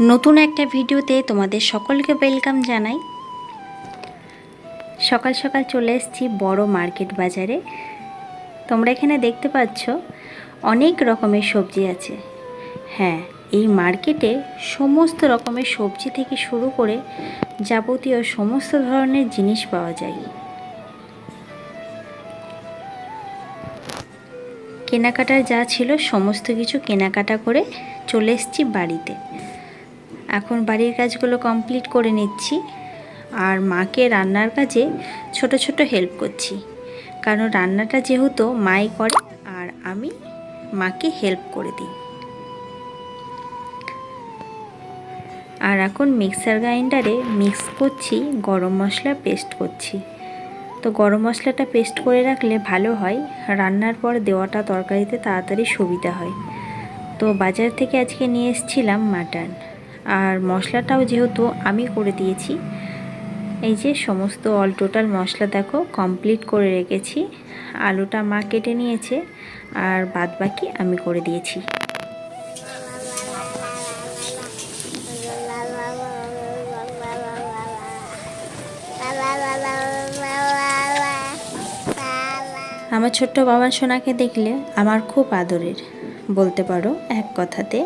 নতুন একটা ভিডিওতে তোমাদের সকলকে ওয়েলকাম জানাই। সকাল সকাল চলে এসেছি বড় মার্কেট বাজারে। তোমরা এখানে দেখতে পাচ্ছ, অনেক রকমের সবজি আছে। হ্যাঁ এই মার্কেটে সমস্ত রকমের সবজি থেকে শুরু করে যাবতীয় সমস্ত ধরনের জিনিস পাওয়া যায়। কেনাকাটার যা ছিল, সমস্ত কিছু কেনাকাটা করে চলে এসেছি বাড়িতে। এখন বাড়ির কাজগুলো কমপ্লিট করে নিচ্ছি আর মাকে রান্নার কাজে ছোট ছোট হেল্প করছি। কারণ রান্নাটা যেহেতু মাই করে আর আমি মাকে হেল্প করে দিই। আর এখন মিক্সার গ্রাইন্ডারে মিক্স করছি, গরম মশলা পেস্ট করছি। তো গরম মশলাটা পেস্ট করে রাখলে ভালো হয়, রান্নার পর দেওয়াটা তরকারিতে তাড়াতাড়ি সুবিধা হয়। তো বাজার থেকে আজকে নিয়ে এসেছিলাম মাটন। আর মশলাটাও যেহেতু আমি করে দিয়েছি, এই যে সমস্ত অল টোটাল মশলা দেখো কমপ্লিট করে রেখেছি। আলুটা মা কেটে নিয়েছে আর বাদ বাকি আমি করে দিয়েছি। আমার ছোট্ট বাবা সোনাকে দেখলে আমার খুব আদরের, বলতে পারো এক কথাতে।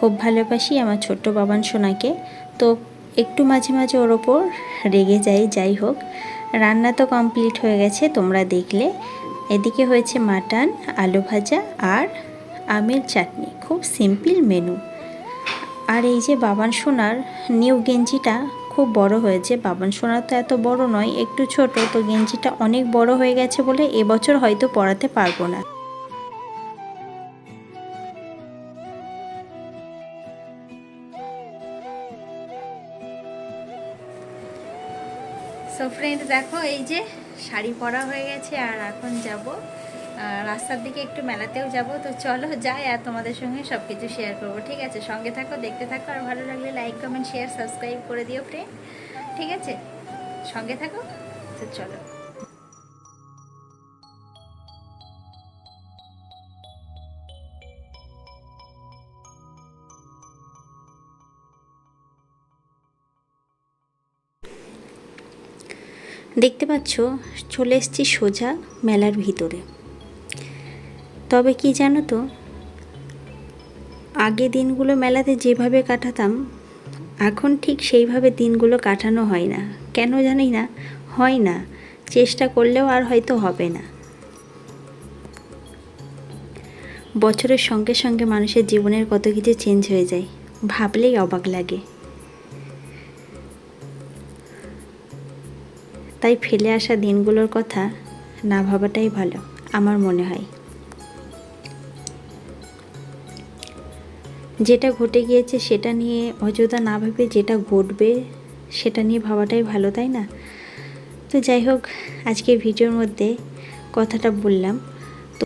খুব ভালোবাসি আমার ছোট্ট বাবান সোনাকে। তো একটু মাঝে মাঝে ওর ওপর রেগে যাই যাই হোক। রান্না তো কমপ্লিট হয়ে গেছে, তোমরা দেখলে। এদিকে হয়েছে মাটন, আলু ভাজা আর আমের চাটনি। খুব সিম্পল মেনু। আর এই যে বাবান সোনার নিউ গেঞ্জিটা খুব বড় হয়েছে। বাবান সোনার তো এত বড় নয়, একটু ছোট, তো গেঞ্জিটা অনেক বড় হয়ে গেছে বলে এবছর হয়তো পরাতে পারব না। দেখো, এই যে শাড়ি পরা হয়ে গেছে আর এখন যাব রাস্তার দিকে একটু মেলাতেও যাব। তো চলো যাই আর তোমাদের সঙ্গে সব কিছু শেয়ার করব, ঠিক আছে? সঙ্গে থাকো, দেখতে থাকো আর ভালো লাগলে লাইক কমেন্ট শেয়ার সাবস্ক্রাইব করে দিও ফ্রেন্ড ঠিক আছে? সঙ্গে থাকো? তো চলো। দেখতে পাচ্ছ, চলে এসেছি সোজা মেলার ভিতরে। তবে কি জানো তো, আগে দিনগুলো মেলাতে যেভাবে কাটাতাম, এখন ঠিক সেইভাবে দিনগুলো কাটানো হয় না। কেন জানি না, হয় না, চেষ্টা করলেও আর হয়তো হবে না। বছরের সঙ্গে সঙ্গে মানুষের জীবনের কত কিছু চেঞ্জ হয়ে যায়, ভাবলেই অবাক লাগে। তাই ফেলে আসা দিনগুলোর কথা না ভাবাটাই ভালো, আমার মনে হয়। যেটা ঘটে গিয়েছে সেটা নিয়ে অযথা না ভেবে যেটা ঘটবে সেটা নিয়ে ভাবাটাই ভালো, তাই না? তো যাই হোক আজকে ভিডিওর মধ্যে কথাটা বললাম। তো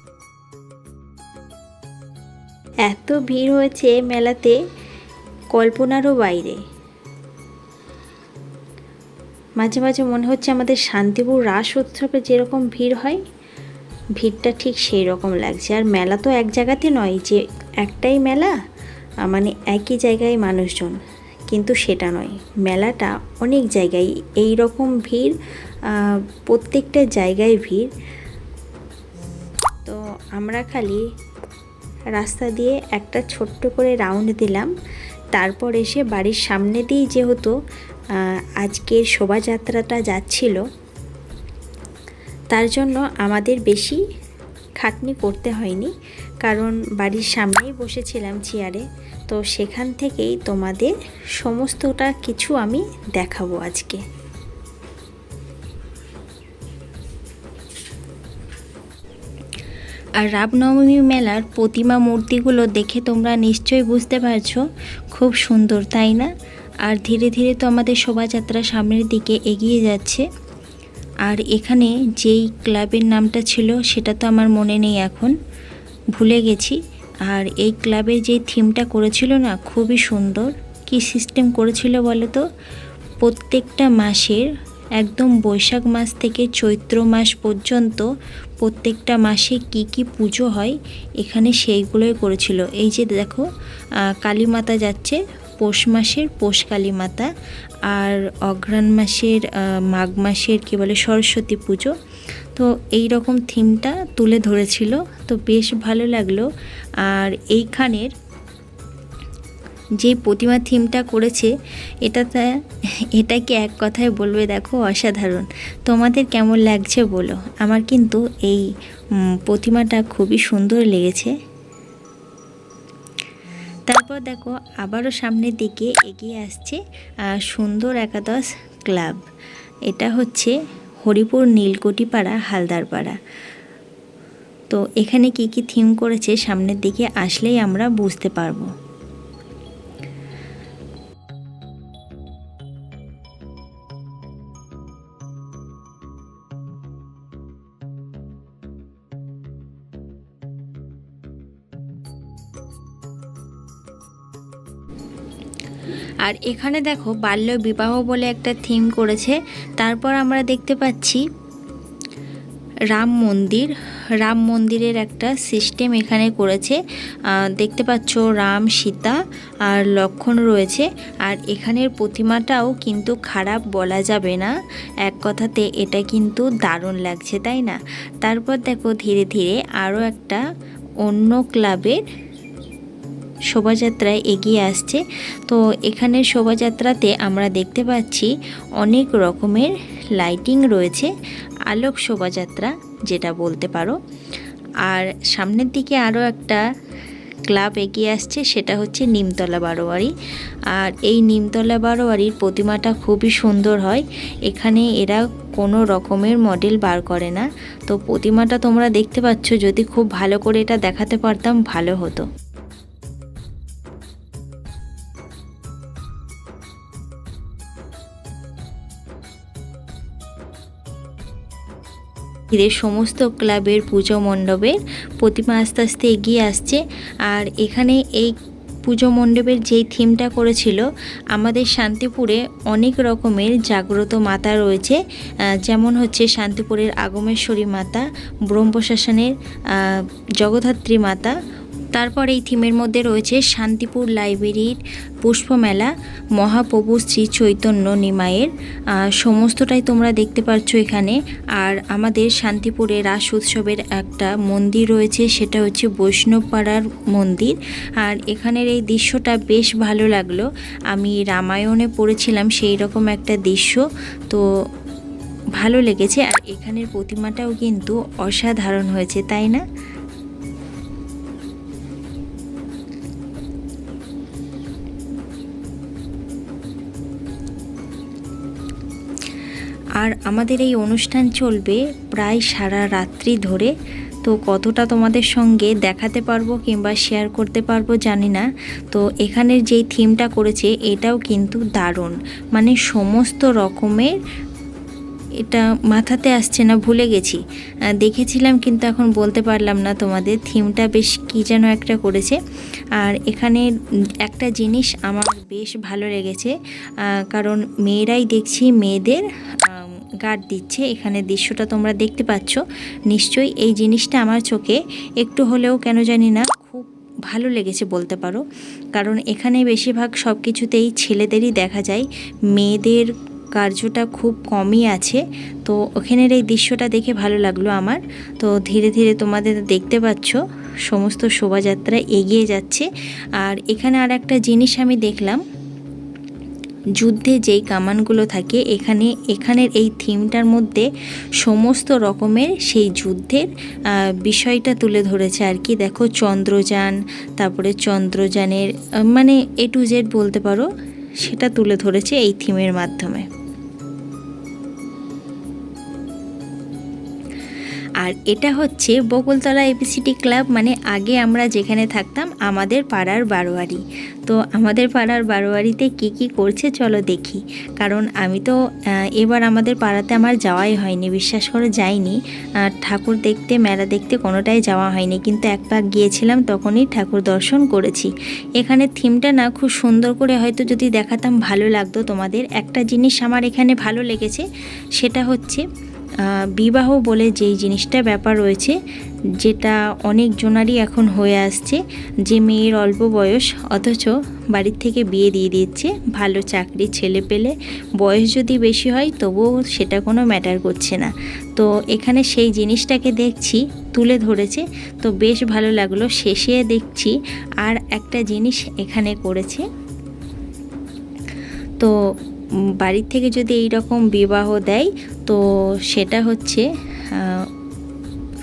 এত ভিড় হয়েছে মেলাতে কল্পনারও বাইরে। মাঝে মাঝে মনে হচ্ছে আমাদের শান্তিপুর রাস উৎসবে যেরকম ভিড় হয়, ভিড়টা ঠিক সেই রকম লাগছে। আর মেলা তো এক জায়গাতে নয়, যে একটাই মেলা মানে একই জায়গায় মানুষজন। কিন্তু সেটা নয়, মেলাটা অনেক জায়গায় এই রকম ভিড় প্রত্যেকটা জায়গায় ভিড়। তো আমরা খালি রাস্তা দিয়ে একটা ছোট্ট করে রাউন্ড দিলাম। তারপর এসে বাড়ির সামনে দিয়েই যেহেতু আজকের শোভাযাত্রাটা যাচ্ছিল, তার জন্য আমাদের বেশি খাটনি করতে হয়নি। কারণ বাড়ির সামনেই বসেছিলাম চেয়ারে। তো সেখান থেকেই তোমাদের সমস্তটা কিছু আমি দেখাবো আজকে। আর রামনবমী মেলার প্রতিমা মূর্তিগুলো দেখে তোমরা নিশ্চয়ই বুঝতে পারছ। খুব সুন্দর, তাই না? আর ধীরে ধীরে তো আমাদের শোভাযাত্রা সামনের দিকে এগিয়ে যাচ্ছে। আর এখানে যেই ক্লাবের নামটা ছিল, সেটা তো আমার মনে নেই এখন। ভুলে গেছি। আর এই ক্লাবের যে থিমটা করেছিল না, খুবই সুন্দর। কি সিস্টেম করেছিল বলো তো? প্রত্যেকটা মাসের একদম বৈশাখ মাস থেকে চৈত্র মাস পর্যন্ত প্রত্যেকটা মাসে কি কি পুজো হয়, এখানে সেইগুলোই করেছিল। এই যে দেখো কালী মাতা যাচ্ছে, পৌষ মাসের পৌষ কালী মাতা, আর অঘ্রাণ মাসের মাঘ মাসের কী বলে, সরস্বতী পুজো। তো এই রকম থিমটা তুলে ধরেছিল। তো বেশ ভালো লাগল। আর এইখানের যে প্রতিমা থিমটা করেছে, এটাতে, এটাকে এক কথায় বলবে, দেখো, অসাধারণ। তোমাদের কেমন লাগছে বলো? আমার কিন্তু এই প্রতিমাটা খুবই সুন্দর লেগেছে। তারপর দেখো, আবারও সামনের দিকে এগিয়ে আসছে সুন্দর একাদশ ক্লাব। এটা হচ্ছে হরিপুর নীলকটিপাড়া হালদারপাড়া। তো এখানে কি কি থিম করেছে, সামনের দিকে আসলেই আমরা বুঝতে পারব। আর এখানে দেখো বাল্য বিবাহ বলে একটা থিম করেছে। তারপর আমরা দেখতে পাচ্ছি রাম মন্দির। রাম মন্দিরের একটা সিস্টেম এখানে করেছে। দেখতে পাচ্ছ রাম, সীতা আর লক্ষণ রয়েছে। আর এখানের প্রতিমাটাও কিন্তু খারাপ বলা যাবে না। এক কথাতে এটা কিন্তু দারুণ লাগছে, তাই না? তারপর দেখো ধীরে ধীরে আরও একটা অন্য ক্লাবের শোভাযাত্রায় এগিয়ে আসছে। তো এখানে শোভাযাত্রাতে আমরা দেখতে পাচ্ছি অনেক রকমের লাইটিং রয়েছে, আলোক শোভাযাত্রা যেটা বলতে পারো। আর সামনের দিকে আরও একটা ক্লাব এগিয়ে আসছে, সেটা হচ্ছে নিমতলা বারোয়ারি। আর এই নিমতলা বারোয়ারির প্রতিমাটা খুবই সুন্দর হয়। এখানে এরা কোনো রকমের মডেল বার করে না। তো প্রতিমাটা তোমরা দেখতে পাচ্ছ, যদি খুব ভালো করে এটা দেখাতে পারতাম, ভালো হতো। ধীরে সমস্ত ক্লাবের পুজো মণ্ডপের প্রতিমা আস্তে আস্তে এগিয়ে আসছে। আর এখানে এই পুজো মণ্ডপের যেই থিমটা করেছিল, আমাদের শান্তিপুরে অনেক রকমের জাগ্রত মাতা রয়েছে। যেমন হচ্ছে শান্তিপুরের আগমেশ্বরী মাতা ব্রহ্মপ্রশাসনের জগধাত্রী জগদ্ধাত্রী মাতা তারপর এই থিমের মধ্যে রয়েছে শান্তিপুর লাইব্রেরির পুষ্পমেলা, মহাপ্রভু শ্রী চৈতন্য নিমায়ের সমস্তটাই তোমরা দেখতে পাচ্ছ এখানে। আর আমাদের শান্তিপুরে রাস উৎসবের একটা মন্দির রয়েছে, সেটা হচ্ছে বৈষ্ণবপাড়ার মন্দির। আর এখানের এই দৃশ্যটা বেশ ভালো লাগল। আমি রামায়ণে পড়েছিলাম সেই রকম একটা দৃশ্য, তো ভালো লেগেছে। আর এখানের প্রতিমাটাও কিন্তু অসাধারণ হয়েছে, তাই না? আর আমাদের এই অনুষ্ঠান চলবে প্রায় সারা রাত্রি ধরে। তো কতটা তোমাদের সঙ্গে দেখাতে পারব কিংবা শেয়ার করতে পারব জানি না। তো এখানের যেই থিমটা করেছে, এটাও কিন্তু দারুণ। মানে সমস্ত রকমের এটা মাথাতে আসছে না, ভুলে গেছি। দেখেছিলাম কিন্তু এখন বলতে পারলাম না তোমাদের থিমটা বেশ কী যেন একটা করেছে। আর এখানে একটা জিনিস আমার বেশ ভালো লেগেছে। কারণ মেয়েরাই দেখছি মেয়েদের গার্ড দিচ্ছে। এখানে দৃশ্যটা তোমরা দেখতে পাচ্ছ। নিশ্চয়ই এই জিনিসটা আমার চোখে একটু হলেও কেন জানি না খুব ভালো লেগেছে বলতে পারো। কারণ এখানে বেশিরভাগ সব কিছুতেই ছেলেদেরই দেখা যায়। মেয়েদের কার্যটা খুব কমই আছে। তো ওখানের এই দৃশ্যটা দেখে ভালো লাগল আমার। তো ধীরে ধীরে তোমাদের দেখতে পাচ্ছ, সমস্ত শোভাযাত্রা এগিয়ে যাচ্ছে। আর এখানে আর একটা জিনিস আমি দেখলাম যুদ্ধে যেই কামানগুলো থাকে, এখানে, এখানের এই থিমটার মধ্যে সমস্ত রকমের সেই যুদ্ধের বিষয়টা তুলে ধরেছে আর কি। দেখো চন্দ্রযান, তারপরে চন্দ্রযানের মানে এ টু জেড বলতে পারো, সেটা তুলে ধরেছে এই থিমের মাধ্যমে। আর এটা হচ্ছে বকুলতলা এপিসিটি ক্লাব মানে আগে আমরা যেখানে থাকতাম আমাদের পাড়ার বারোয়ারি। তো আমাদের পাড়ার বারোয়ারিতে কি কি করছে চলো দেখি। কারণ আমি তো এবার আমাদের পাড়াতে আমার যাওয়াই হয়নি, বিশ্বাস করে যাইনি। ঠাকুর দেখতে, মেলা দেখতে কোনোটাই যাওয়া হয়নি, কিন্তু এক পাক গিয়েছিলাম তখনই ঠাকুর দর্শন করেছি। এখানে থিমটা না খুব সুন্দর করে হয়তো যদি দেখাতাম ভালো লাগতো তোমাদের। একটা জিনিস আমার এখানে ভালো লেগেছে, সেটা হচ্ছে বিবাহ বলে যেই জিনিসটা ব্যাপার রয়েছে, যেটা অনেক জনারই এখন হয়ে আসছে, যে মেয়ের অল্প বয়স, অথচ বাড়ির থেকে বিয়ে দিয়ে দিচ্ছে, ভালো চাকরি, ছেলে পেলে বয়স যদি বেশি হয়, তবুও সেটা কোনো ম্যাটার করছে না। তো এখানে সেই জিনিসটাকে দেখছি, তুলে ধরেছে, তো বেশ ভালো লাগল, শেষে দেখছি আর একটা জিনিস এখানে করেছে। তো বাড়ির থেকে যদি এই রকম বিবাহ দেয়, তো সেটা হচ্ছে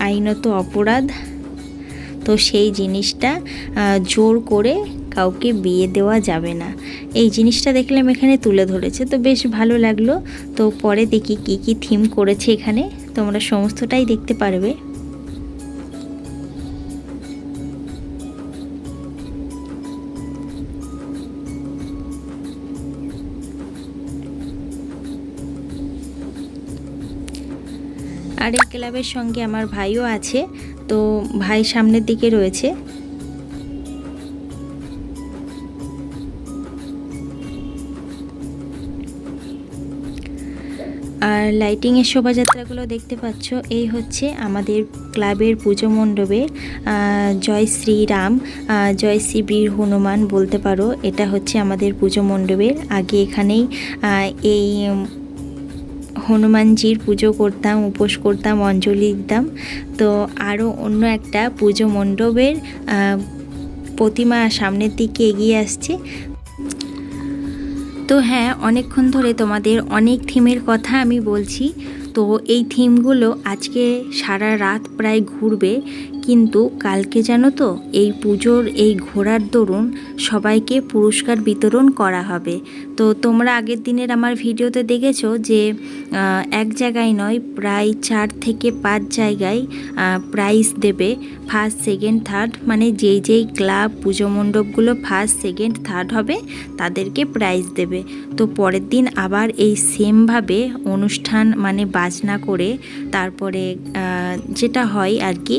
আইনত অপরাধ। তো সেই জিনিসটা জোর করে কাউকে বিয়ে দেওয়া যাবে না। এই জিনিসটা দেখলাম এখানে তুলে ধরেছে, তো বেশ ভালো লাগল। তো পরে দেখি কি কি থিম করেছে এখানে। তোমরা সমস্তটাই দেখতে পারবে। ক্লাবের সঙ্গে আমার ভাইও আছে, তো ভাই সামনের দিকে রয়েছে। আর লাইটিংয়ের শোভাযাত্রাগুলো দেখতে পাচ্ছ, এই হচ্ছে আমাদের ক্লাবের পুজো মণ্ডপে জয় শ্রীরাম জয় শ্রী বীর হনুমান বলতে পারো, এটা হচ্ছে আমাদের পুজো মণ্ডপের, আগে এখানেই এই হনুমানজির পুজো করতাম, উপোস করতাম, অঞ্জলি দিতাম। তো আরও অন্য একটা পুজো মণ্ডপের প্রতিমা সামনের দিকে এগিয়ে আসছে। তো হ্যাঁ অনেকক্ষণ ধরে তোমাদের অনেক থিমের কথা আমি বলছি। তো এই থিমগুলো আজকে সারা রাত প্রায় ঘুরবে। কিন্তু কালকে জানো তো, এই পুজোর এই ঘোরার দরুন সবাইকে পুরস্কার বিতরণ করা হবে। তো তোমরা আগের দিনের আমার ভিডিওতে দেখেছ যে এক জায়গায় নয়, প্রায় চার থেকে পাঁচ জায়গায় প্রাইজ দেবে ফার্স্ট সেকেন্ড থার্ড মানে যেই যেই ক্লাব পুজো মণ্ডপগুলো ফার্স্ট সেকেন্ড থার্ড হবে, তাদেরকে প্রাইজ দেবে। তো পরের দিন আবার এই সেমভাবে অনুষ্ঠান মানে বাজনা করে তারপরে যেটা হয় আর কি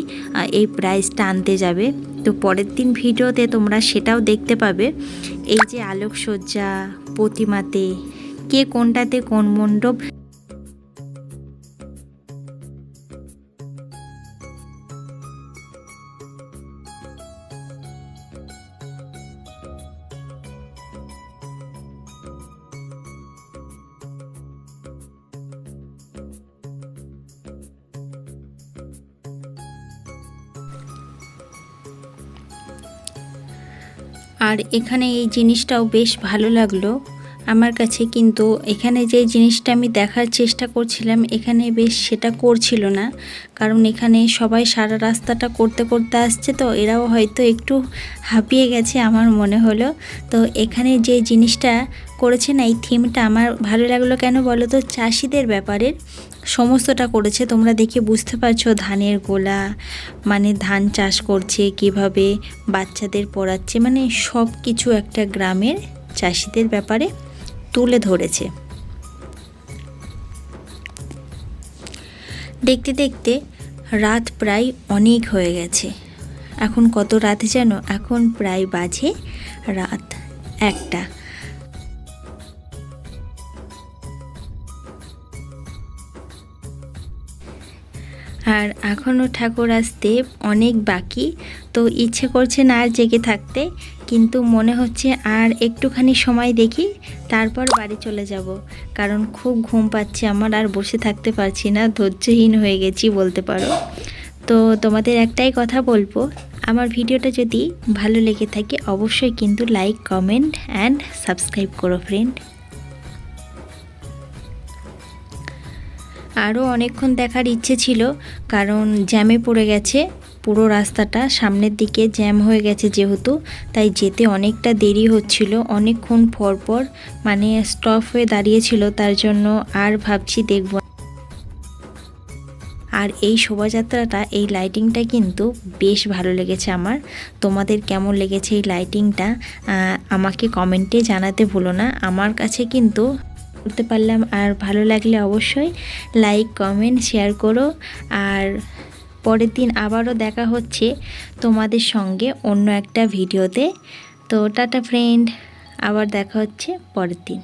এই প্রাইজটা আনতে যাবে। তো পরের দিন ভিডিওতে তোমরা সেটাও দেখতে পাবে। এই যে আলোকসজ্জা, প্রতিমাতে কে কোনটাতে কোন মণ্ডপ আর এখানে এই জিনিসটাও বেশ ভালো লাগল। আমার কাছে কিন্তু এখানে যে জিনিসটা আমি দেখার চেষ্টা করছিলাম, এখানে বেশ সেটা করছিল না। কারণ এখানে সবাই সারা রাস্তাটা করতে করতে আসছে তো, এরাও হয়তো একটু হাঁপিয়ে গেছে আমার মনে হলো। তো এখানে যে জিনিসটা করেছে না, এই থিমটা আমার ভালো লাগল কেন বলো তো চাষিদের ব্যাপারে সমস্তটা করেছে। তোমরা দেখে বুঝতে পারছ ধানের গোলা মানে ধান চাষ করছে, কীভাবে বাচ্চাদের পড়াচ্ছে মানে সব কিছু একটা গ্রামের চাষিদের ব্যাপারে তুলে ধরেছে। দেখতে দেখতে রাত প্রায় অনেক হয়ে গেছে। এখন কত রাত যেন এখন প্রায় বাজে রাত একটা। আর এখনও ঠাকুর আসতে অনেক বাকি, তো ইচ্ছে করছে না আর জেগে থাকতে, কিন্তু মনে হচ্ছে আর একটুখানি সময় দেখি, তারপর বাড়ি চলে যাব। কারণ খুব ঘুম পাচ্ছে আমার, আর বসে থাকতে পারছি না, ধৈর্যহীন হয়ে গেছি বলতে পারো। তো তোমাদের একটাই কথা বলব, আমার ভিডিওটা যদি ভালো লেগে থাকে, অবশ্যই কিন্তু লাইক কমেন্ট অ্যান্ড সাবস্ক্রাইব করো ফ্রেন্ড আরও অনেকক্ষণ দেখার ইচ্ছে ছিল, কারণ জ্যামে পড়ে গেছে। পুরো রাস্তাটা সামনের দিকে জ্যাম হয়ে গেছে যেহেতু, তাই যেতে অনেকটা দেরি হচ্ছিল। অনেকক্ষণ পর পর মানে স্টপ হয়ে দাঁড়িয়েছিল, তার জন্য আর ভাবছি দেখব। আর এই শোভাযাত্রাটা, এই লাইটিংটা কিন্তু বেশ ভালো লেগেছে আমার। তোমাদের কেমন লেগেছে এই লাইটিংটা আমাকে কমেন্টে জানাতে ভুলো না। আমার কাছে কিন্তু করতে পারলাম। আর ভালো লাগলে অবশ্যই লাইক কমেন্ট শেয়ার করো। আর পরের দিন আবারও দেখা হচ্ছে তোমাদের সঙ্গে অন্য একটা ভিডিওতে তো। টাটা ফ্রেন্ড আবার দেখা হচ্ছে পরের দিন।